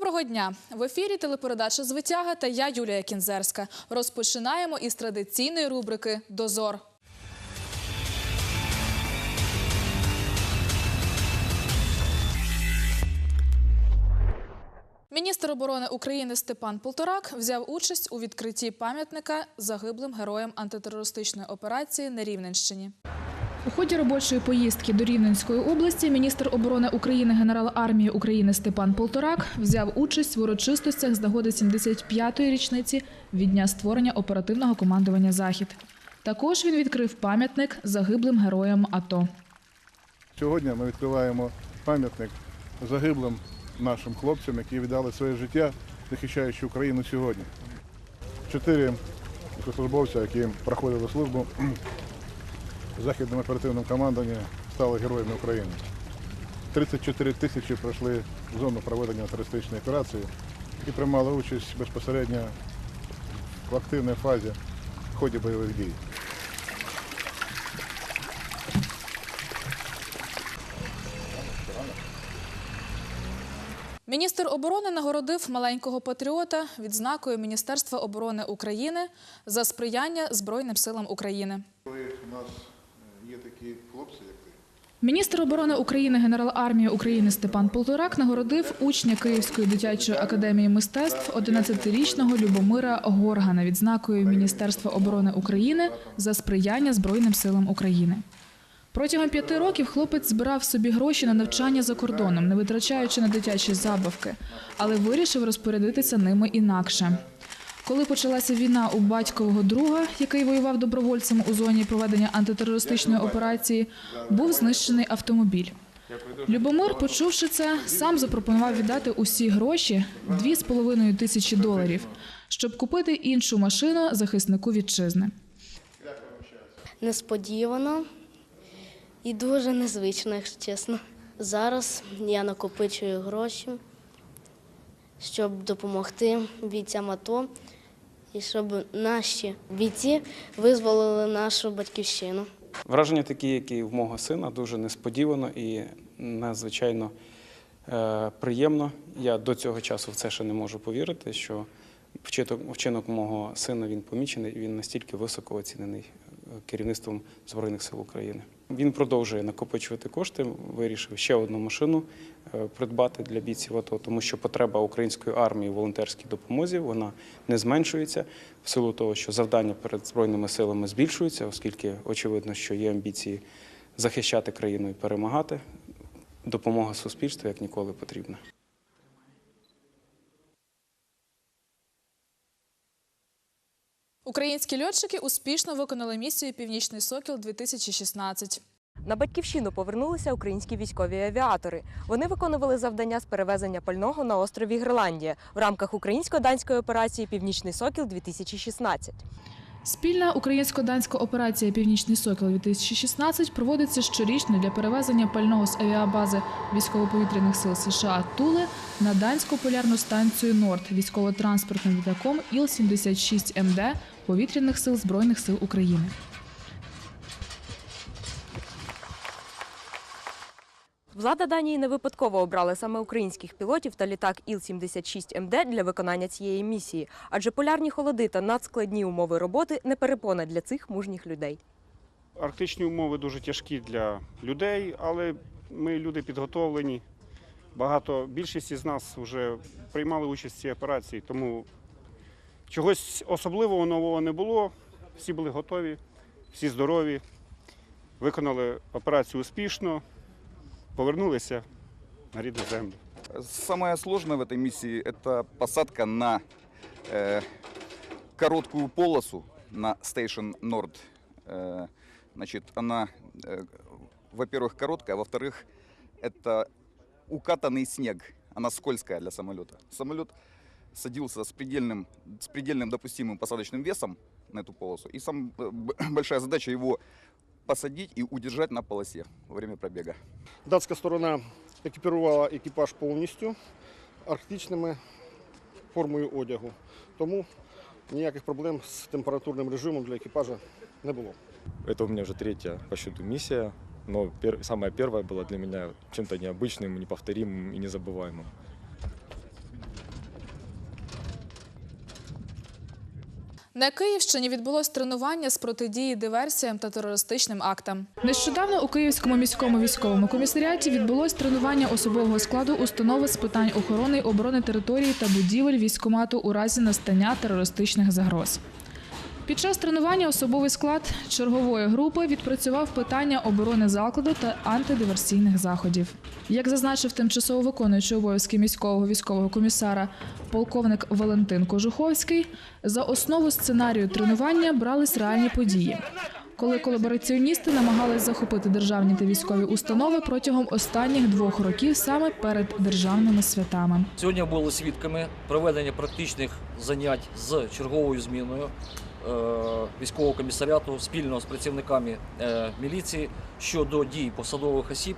Доброго дня! В ефірі телепередача Звитяга та я Юлія Кінзерська. Розпочинаємо із традиційної рубрики Дозор. Міністр оборони України Степан Полторак взяв участь у відкритті пам'ятника загиблим героям антитерористичної операції на Рівненщині. У ході робочої поїздки до Рівненської області міністр оборони України генерал армії України Степан Полторак взяв участь в урочистостях з нагоди 75-ї річниці від дня створення оперативного командування Захід. Також він відкрив пам'ятник загиблим героям АТО. Сьогодні ми відкриваємо пам'ятник загиблим нашим хлопцям, які віддали своє життя, захищаючи Україну сьогодні. Чотири військовослужбовця, які проходили службу в західному оперативному командуванні, стали героями України. 34 тисячі пройшли зону проведення терористичної операції і приймали участь безпосередньо в активній фазі в ході бойових дій. Міністр оборони нагородив маленького патріота відзнакою Міністерства оборони України за сприяння Збройним силам України. Коли у нас такі хлопці, як ти, Міністр оборони України генерал армії України Степан Полторак нагородив учня Київської дитячої академії мистецтв 11-річного Любомира Горгана відзнакою Міністерства оборони України за сприяння Збройним силам України. Протягом п'яти років хлопець збирав собі гроші на навчання за кордоном, не витрачаючи на дитячі забавки, але вирішив розпорядитися ними інакше. Коли почалася війна у батькового друга, який воював добровольцем у зоні проведення антитерористичної операції, був знищений автомобіль. Любомир, почувши це, сам запропонував віддати усі гроші 2,5 тисячі доларів, щоб купити іншу машину захиснику вітчизни. несподівано і дуже незвично, якщо чесно. Зараз я накопичую гроші, щоб допомогти бійцям АТО і щоб наші бійці визволили нашу батьківщину. Враження такі, як і в мого сина, дуже несподівано і надзвичайно е, приємно. Я до цього часу в це ще не можу повірити, що вчинок мого сина він помічений і він настільки високо оцінений е, керівництвом Збройних сил України. Він продовжує накопичувати кошти, вирішив ще одну машину е, придбати для бійців АТО, тому що потреба української армії в волонтерській допомозі вона не зменшується в силу того, що завдання перед збройними силами збільшуються, оскільки очевидно, що є амбіції захищати країну і перемагати. Допомога суспільству як ніколи потрібна. Українські льотчики успішно виконали місію Північний Сокіл 2016 На батьківщину повернулися українські військові авіатори. Вони виконували завдання з перевезення пального на острові Гриландія в рамках українсько-данської операції Північний Сокіл 2016 Спільна українсько-данська операція Північний Сокіл 2016 проводиться щорічно для перевезення пального з авіабази військово-повітряних сил США Туле на данську полярну станцію Норд військово-транспортним літаком Іл-76МД повітряних сил Збройних сил України. Влада Данії не випадково обрала саме українських пілотів та літак Іл-76МД для виконання цієї місії, адже полярні холоди та надскладні умови роботи не перепона для цих мужніх людей. Арктичні умови дуже тяжкі для людей, але ми люди підготовлені. Багато більшість із нас вже приймали участь в цій операції, тому чогось особливого нового не було. Всі були готові, всі здорові, виконали операцію успішно, повернулися на рідну землю. Самое сложное в этой миссии – это посадка на э, короткую полосу на Station Nord. Э, значит, она, э, во-первых, короткая, а во-вторых, это укатанный снег. Она скользкая для самолета. Самолет садился с предельным, с предельным допустимым посадочным весом на эту полосу. И сам, э, большая задача его посадить и удержать на полосе во время пробега. Датська сторона екіпірувала екіпаж повністю арктичними формою одягу. Тому ніяких проблем з температурним режимом для екіпажа не було. Это у меня уже третья по счету миссия, но пер- самая первая была для меня чем-то необычным, неповторимым и незабываемым. На Київщині відбулось тренування з протидії диверсіям та терористичним актам. Нещодавно у Київському міському військовому комісаріаті відбулось тренування особового складу установи з питань охорони оборони території та будівель військомату у разі настання терористичних загроз. Під час тренування особовий склад чергової групи відпрацював питання оборони закладу та антидиверсійних заходів. Як зазначив тимчасово виконуючий обов'язки міського військового комісара полковник Валентин Кожуховський, за основу сценарію тренування брались реальні події. Коли колабораціоністи намагались захопити державні та військові установи протягом останніх двох років саме перед державними святами. Сьогодні були свідками проведення практичних занять з черговою зміною військового комісаріату спільно з працівниками е, міліції щодо дій посадових осіб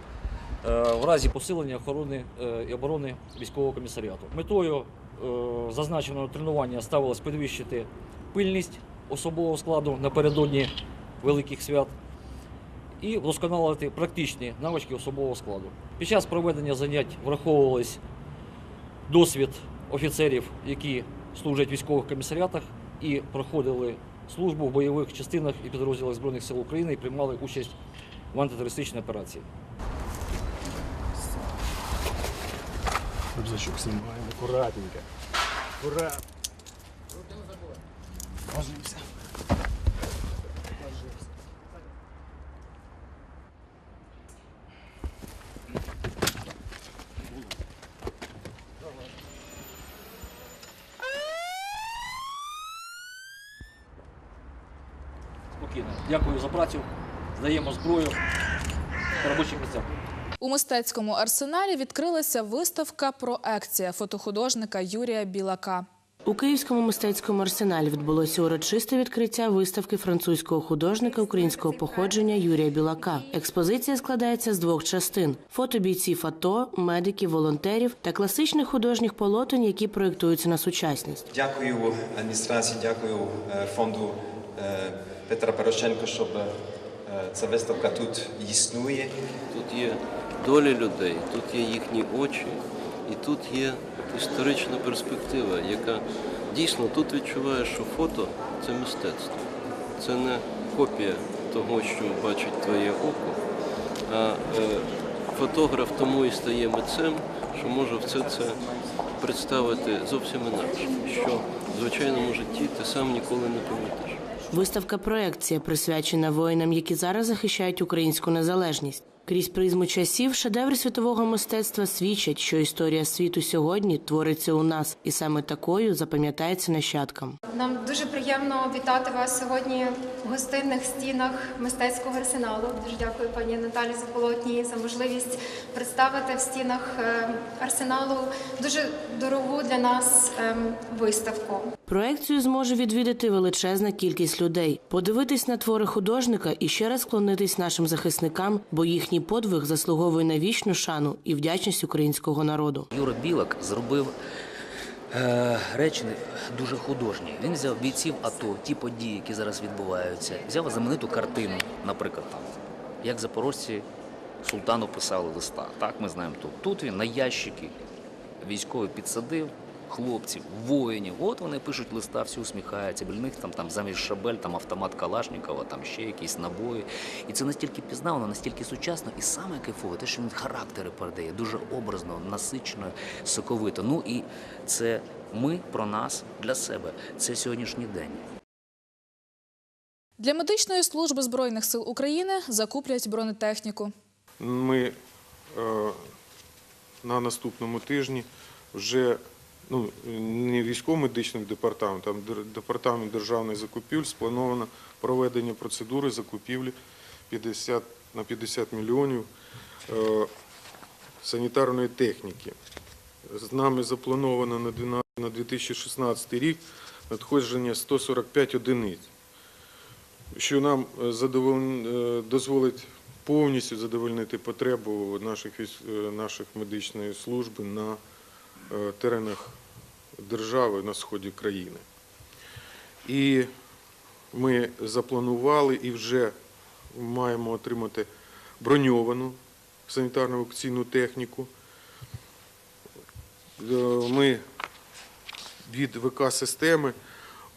е, в разі посилення охорони е, і оборони військового комісаріату. Метою е, зазначеного тренування ставилось підвищити пильність особового складу напередодні великих свят і вдосконалити практичні навички особового складу. Під час проведення занять враховувались досвід офіцерів, які служать в військових комісаріатах і проходили службу в бойових частинах і підрозділах Збройних сил України і приймали участь в антитерористичній операції. Рюкзачок знімаємо акуратненько. Аккуратно. Ложимся. Спокійно. Дякую за працю. Здаємо зброю на робочих місцях. У мистецькому арсеналі відкрилася виставка «Проекція» фотохудожника Юрія Білака. У Київському мистецькому арсеналі відбулося урочисте відкриття виставки французького художника українського походження Юрія Білака. Експозиція складається з двох частин: фото бійців АТО, медиків, волонтерів та класичних художніх полотен, які проєктуються на сучасність. Дякую адміністрації, дякую е, фонду е, Петра Порошенка, щоб е, ця виставка тут існує. Тут є доля людей, тут є їхні очі, і тут є історична перспектива, яка дійсно тут відчуває, що фото це мистецтво. Це не копія того, що бачить твоє око, а е, фотограф тому і стає митцем, що може все це представити зовсім інакше, що в звичайному житті ти сам ніколи не помітиш. Виставка проекція присвячена воїнам, які зараз захищають українську незалежність. Крізь призму часів шедеври світового мистецтва свідчать, що історія світу сьогодні твориться у нас, і саме такою запам'ятається нащадкам. Нам дуже приємно вітати вас сьогодні в гостинних стінах мистецького арсеналу. Дуже дякую пані Наталі Заполотній за можливість представити в стінах е, арсеналу дуже дорогу для нас ем, виставку. Проекцію зможе відвідати величезна кількість людей, подивитись на твори художника і ще раз склонитись нашим захисникам, бо їхній подвиг заслуговує на вічну шану і вдячність українського народу. Юра Білак зробив е, речі дуже художні. Він взяв бійців АТО, ті події, які зараз відбуваються, взяв знамениту картину, наприклад, там, як запорожці султану писали листа. Так, ми знаємо тут. Тут він на ящики військовий підсадив. Хлопців, воїнів, от вони пишуть листа, всі усміхаються. Біля них там, там замість шабель, там автомат Калашникова, там ще якісь набої. І це настільки пізнавано, настільки сучасно, і саме кайфове, те, що він характери передає, дуже образно, насичено, соковито. Ну і це ми про нас для себе. Це сьогоднішній день. Для медичної служби Збройних сил України закуплять бронетехніку. Ми е, на наступному тижні вже ну, не військово-медичний департамент, а департамент державних закупівель сплановано проведення процедури закупівлі 50, на 50 мільйонів е, санітарної техніки. З нами заплановано на 12 на 2016 рік надходження 145 одиниць що нам е, е, дозволить повністю задовольнити потребу наших, е, наших медичної служби на теренах держави на сході країни. І ми запланували і вже маємо отримати броньовану санітарно евакуаційну техніку. Е, Ми від ВК-системи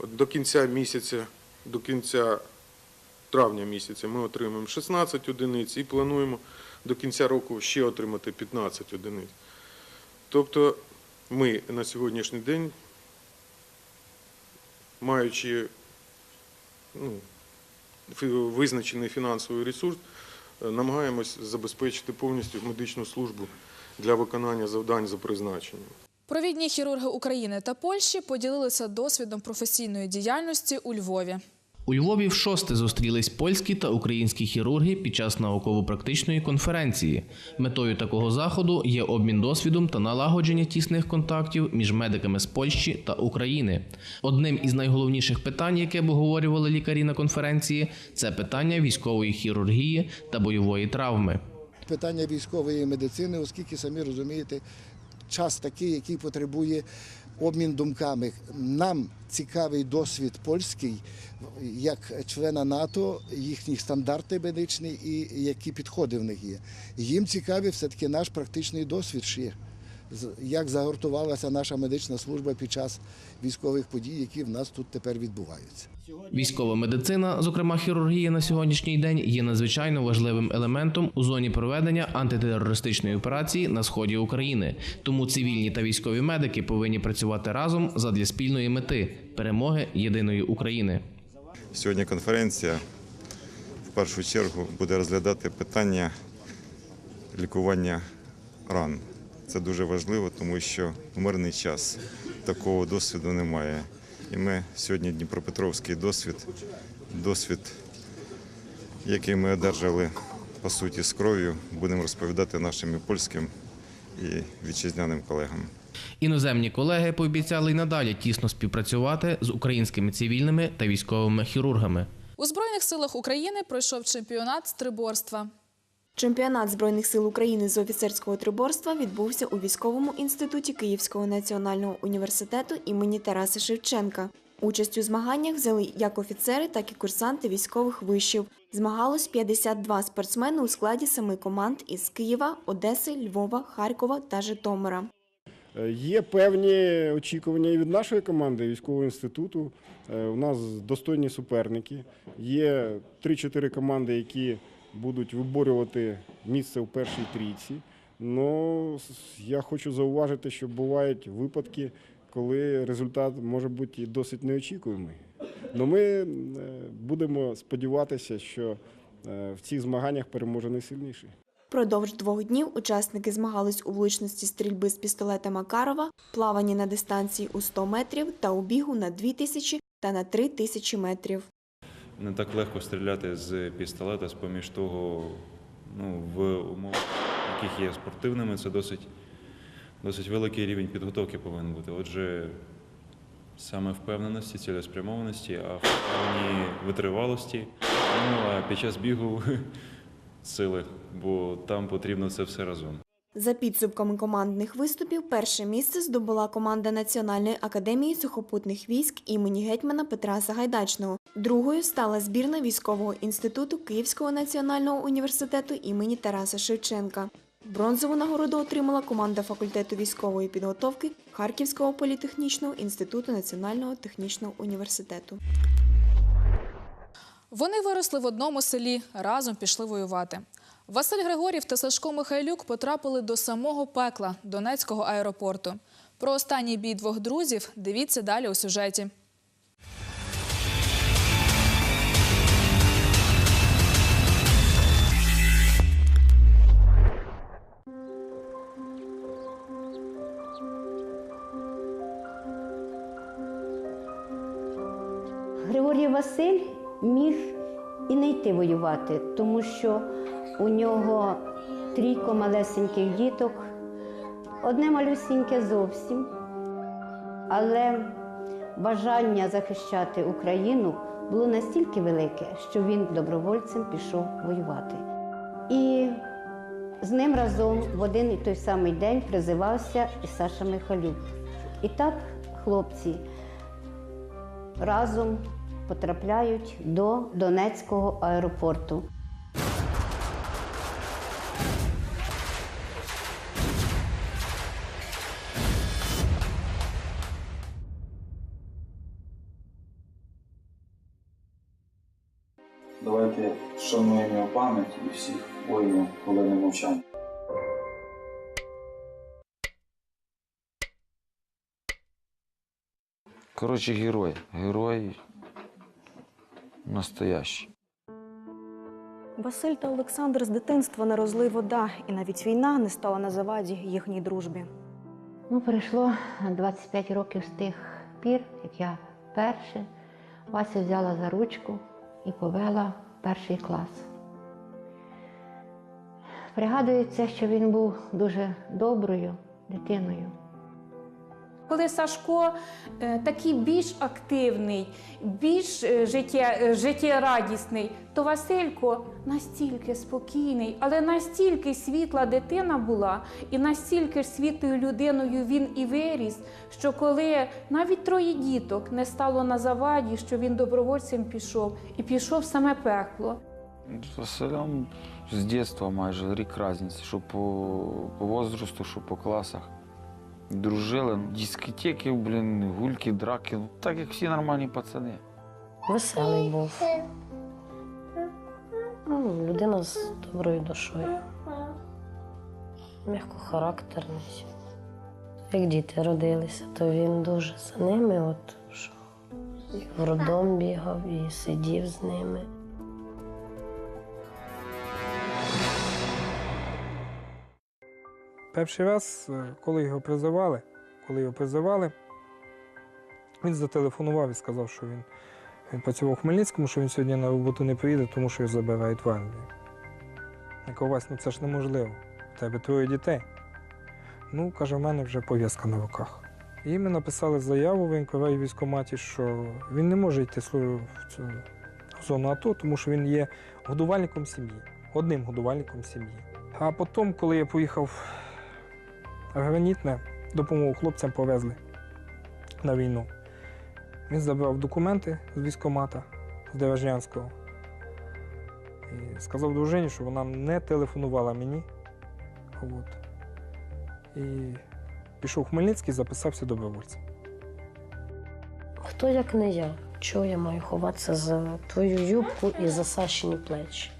До кінця місяця, до кінця травня місяця ми отримаємо 16 одиниць і плануємо до кінця року ще отримати 15 одиниць. Тобто ми на сьогоднішній день, маючи ну, визначений фінансовий ресурс, е, намагаємось забезпечити повністю медичну службу для виконання завдань за призначенням. Провідні хірурги України та Польщі поділилися досвідом професійної діяльності у Львові. У Львові вшосте зустрілись польські та українські хірурги під час науково-практичної конференції. Метою такого заходу є обмін досвідом та налагодження тісних контактів між медиками з Польщі та України. Одним із найголовніших питань, яке обговорювали лікарі на конференції, це питання військової хірургії та бойової травми. питання військової медицини, оскільки самі розумієте, час такий, який потребує обмін думками. Нам цікавий досвід польський, як члена НАТО, їхні стандарти медичні і які підходи в них є. Їм цікавий все-таки наш практичний досвід ще. Як загортувалася наша медична служба під час військових подій, які в нас тут тепер відбуваються. Військова медицина, зокрема хірургія, на сьогоднішній день є надзвичайно важливим елементом у зоні проведення антитерористичної операції на сході України. Тому цивільні та військові медики повинні працювати разом задля спільної мети перемоги єдиної України. Сьогодні конференція в першу чергу буде розглядати питання лікування ран. Це дуже важливо, тому що в мирний час такого досвіду немає. І ми сьогодні Дніпропетровський досвід, досвід, який ми одержали по суті з кров'ю, будемо розповідати нашим і польським і вітчизняним колегам. Іноземні колеги пообіцяли й надалі тісно співпрацювати з українськими цивільними та військовими хірургами. У Збройних силах України пройшов чемпіонат з триборства. Чемпіонат Збройних сил України з офіцерського триборства відбувся у військовому інституті Київського національного університету імені Тараса Шевченка. Участь у змаганнях взяли як офіцери, так і курсанти військових вишів. Змагалось 52 спортсмени у складі семи команд із Києва, Одеси, Львова, Харкова та Житомира. Е, Є певні очікування і від нашої команди військового інституту. Е, У нас достойні суперники. Є 3-4 команди, які будуть виборювати місце в першій трійці. Ну, я хочу зауважити, що бувають випадки, коли результат може бути і досить неочікуємий. Но ми е, будемо сподіватися, що е, в цих змаганнях переможе найсильніший. Продовж двох днів учасники змагались у влучності стрільби з пістолета Макарова, плаванні на дистанції у 100 метрів та у бігу на 2000 та на 3000 метрів. Не так легко стріляти з пістолета, з поміж того, ну, в умовах, яких є спортивними, це досить, досить великий рівень підготовки повинен бути. Отже, саме впевненості, цілеспрямованості, а в плані витривалості, ну а під час бігу сили, бо там потрібно це все разом. За підсумками командних виступів, перше місце здобула команда Національної академії сухопутних військ імені гетьмана Петра Сагайдачного. Другою стала збірна військового інституту Київського національного університету імені Тараса Шевченка. Бронзову нагороду отримала команда факультету військової підготовки Харківського політехнічного інституту Національного технічного університету. Вони виросли в одному селі, разом пішли воювати. Василь Григорів та Сашко Михайлюк потрапили до самого пекла Донецького аеропорту. Про останній бій двох друзів дивіться далі у сюжеті. Григорій Василь міг і не йти воювати, тому що у нього трійко малесеньких діток, одне малюсіньке зовсім. Але бажання захищати Україну було настільки велике, що він добровольцем пішов воювати. І з ним разом в один і той самий день призивався і Саша Михайлюк. І так хлопці разом потрапляють до Донецького аеропорту. Хвилини мовчання. Коротше, герой. Герой настоящий. Василь та Олександр з дитинства не розлий вода, і навіть війна не стала на заваді їхній дружбі. Ну, пройшло 25 років з тих пір, як я вперше Вася взяла за ручку і повела в перший клас. Пригадується, що він був дуже доброю дитиною. Коли Сашко е, такий більш активний, більш е, життя, е, життєрадісний, то Василько настільки спокійний, але настільки світла дитина була, і настільки ж світлою людиною він і виріс, що коли навіть троє діток не стало на заваді, що він добровольцем пішов і пішов саме пекло. Василем з дитинства майже рік різниці, що по, по возрасту, що по класах. Дружили, дискотеки, блін, гульки, драки, ну, так як всі нормальні пацани. Веселий був. Ну, людина з доброю душою. М'якохарактерний. Як діти родилися, то він дуже за ними, от що в роддом бігав, і сидів з ними. Перший раз, е, коли його призивали, коли його призивали, він зателефонував і сказав, що він, він працював у Хмельницькому, що він сьогодні на роботу не приїде, тому що його забирають в армію. Я кажу, Вась, ну це ж неможливо. У тебе троє дітей. Ну, каже, в мене вже пов'язка на руках. І ми написали заяву в НКВ військкоматі, що він не може йти в цю зону АТО, тому що він є годувальником сім'ї, одним годувальником сім'ї. А потім, коли я поїхав гранітне, допомогу хлопцям повезли на війну. Він забрав документи з військкомата, з Дережнянського. І сказав дружині, що вона не телефонувала мені. От. І пішов в Хмельницький, записався добровольцем. Хто як не я? Чого я маю ховатися за твою юбку і за Сашині плечі?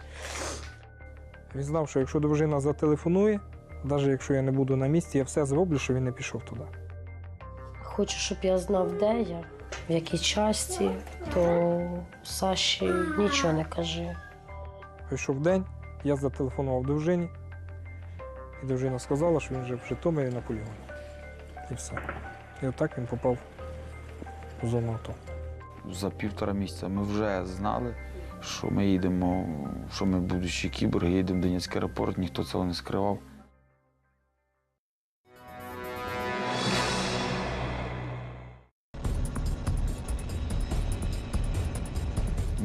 Він знав, що якщо дружина зателефонує, навіть якщо я не буду на місці, я все зроблю, щоб він не пішов туди. Хочеш, щоб я знав, де я, в якій часті, то Саші нічого не кажи. Прийшов день, я зателефонував дружині, і дружина сказала, що він вже в Житомирі на полігоні. І все. І отак він попав у зону АТО. За півтора місяця ми вже знали, що ми їдемо, що ми будучи кіборги, їдемо в Донецький аеропорт, ніхто цього не скривав.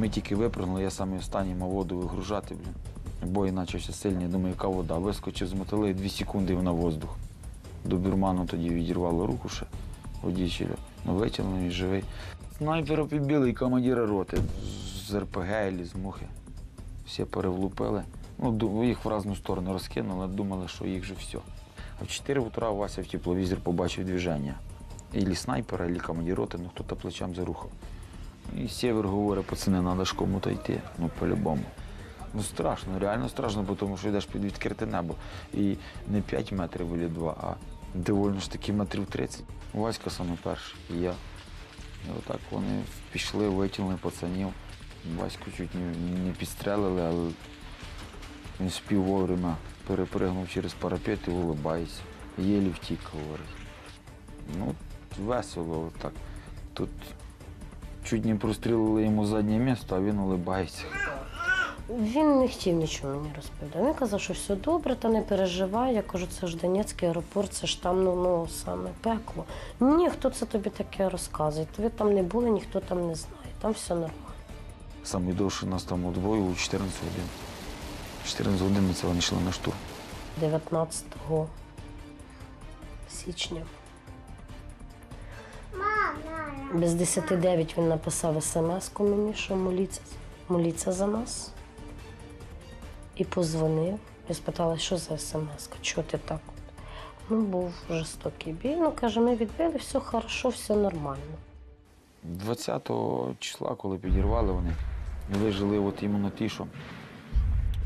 Ми тільки випрыгнули, я саме останній мав воду вигружати, блін. Бой почався сильний, думаю, яка вода. Вискочив з мотили, дві секунди на воздух. До бюрману тоді відірвало руку ще водічеля. Ну, витягнув він живий. Снайпера підбили і командира роти з РПГ і з мухи. Всі перевлупили. Ну, їх в різну сторону розкинули, думали, що їх вже все. А в 4 утра Вася в тепловізор побачив движення. Ілі снайпера, ілі командир роти, ну хто-то плечем зарухав. І север говорить, пацани, треба ж кому-то йти. Ну, по-любому. Ну страшно, реально страшно, тому що йдеш під відкрите небо. І не 5 метрів або 2, а доволі ж таки метрів 30. Васька саме перший, і я. І отак вони пішли, витягнули пацанів. Ваську чуть не, не підстрелили, але він спів вовремя, перепригнув через парапет і улибається. Єлі втік, говорить. Ну, весело отак. Тут чуть не прострілили йому заднє місто, а він улибається. Він не хотів нічого мені розповідати. Він казав, що все добре, та не переживай. Я кажу, це ж Донецький аеропорт, це ж там ну, ну саме пекло. Ні, хто це тобі таке розказує? Ви там не були, ніхто там не знає. Там все нормально. Саме довше нас там у двою у 14 годин. 14 годин ми це вони йшли на штурм. 19 січня. Без 10-9 він написав смс-ку мені, що моліться, моліться за нас. І позвонив. Я спитала, що за смс-ка, чого ти так? Ну, був жорстокий бій. Ну, каже, ми відбили, все хорошо, все нормально. 20 числа, коли підірвали вони, Вижили от іменно ті, що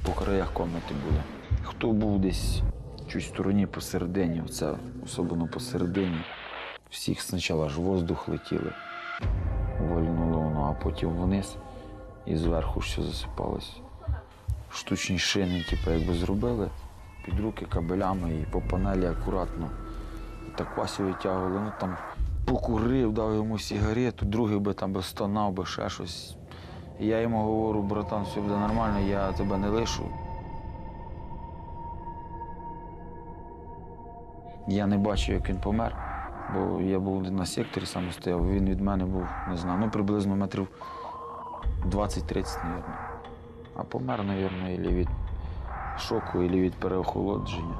по краях кімнати були. Хто був десь чуть в стороні посередині, оце особливо посередині, всіх спочатку аж воздух летіли, вальнуло воно, а потім вниз і зверху все засипалось. Штучні шини, типу, якби зробили під руки кабелями і по панелі акуратно. Так Васю витягували, ну там покурив, дав йому сигарету, другий би там би стонав, би ще щось. І я йому говорю, братан, все буде нормально, я тебе не лишу. Я не бачив, як він помер, бо я був на секторі саме стояв, він від мене був, не знаю, ну приблизно метрів 20-30, мабуть. А помер, мабуть, і від шоку, і від переохолодження.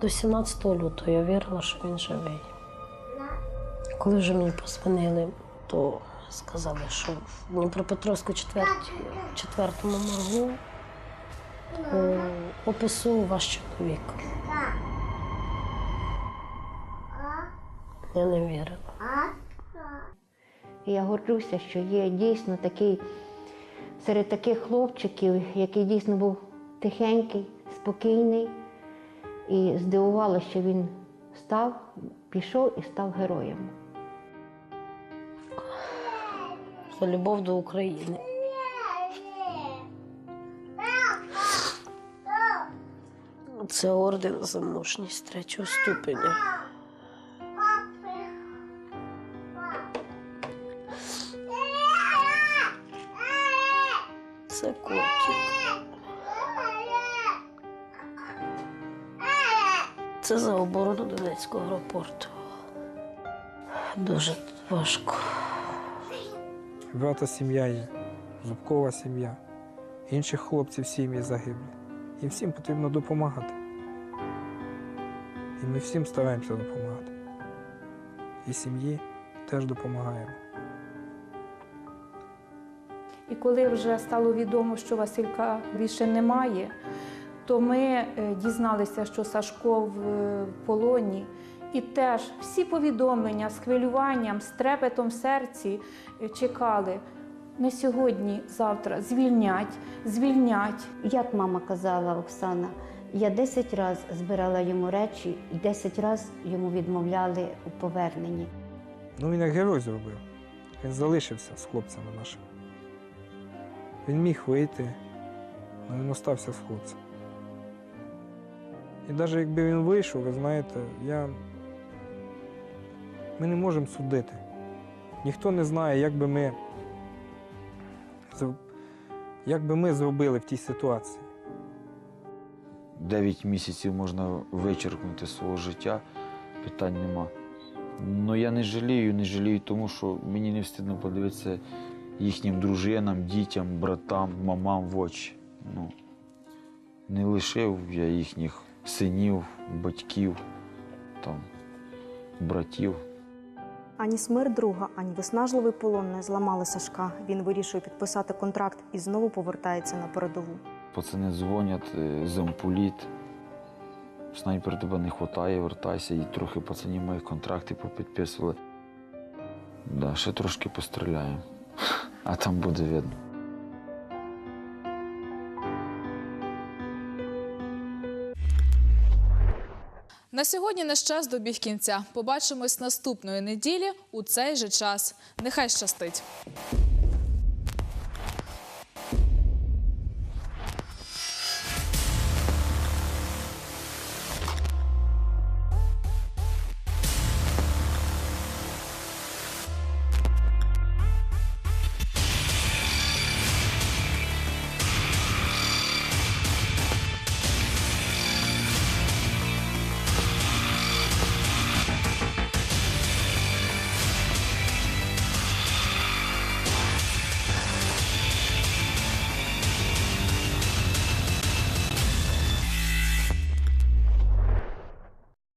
До 17 лютого я вірила, що він живий. Коли вже мені позвонили, то сказали, що в Дніпропетровську четвертому моргу е, опису ваш чоловік. Я не вірила. Я горджуся, що є дійсно такий серед таких хлопчиків, який дійсно був тихенький, спокійний. І здивувало, що він став, пішов і став героєм. За любов до України. Це орден за мужність третього ступеня. Донецького аеропорту. Дуже важко. Брата сім'я є, Зубкова сім'я, інших хлопців сім'ї загиблі. Їм всім потрібно допомагати. І ми всім стараємося допомагати. І сім'ї теж допомагаємо. І коли вже стало відомо, що Василька більше немає, то ми е, дізналися, що Сашко в е, полоні. І теж всі повідомлення з хвилюванням, з трепетом в серці е, чекали. Не сьогодні, завтра звільнять, звільнять. Як мама казала Оксана, я 10 разів збирала йому речі і 10 разів йому відмовляли у поверненні. Ну він як герой зробив. Він залишився з хлопцями нашими. Він міг вийти, але він остався з хлопцем. І навіть якби він вийшов, ви знаєте, я... ми не можемо судити. Ніхто не знає, як би ми, як би ми зробили в тій ситуації. Дев'ять місяців можна вичеркнути свого життя, питань нема. Ну я не жалію, не жалію, тому що мені не встидно подивитися їхнім дружинам, дітям, братам, мамам в очі. Ну, не лишив я їхніх синів, батьків, там, братів. Ані смерть друга, ані виснажливий полон не зламали Сашка. Він вирішує підписати контракт і знову повертається на передову. Пацани дзвонять, е, замполіт. Снайпер тебе не вистачає, вертайся. І трохи пацанів моїх контракти попідписували. Да, ще трошки постріляємо. А там буде видно. На сьогодні наш час добіг кінця. Побачимось наступної неділі у цей же час. Нехай щастить!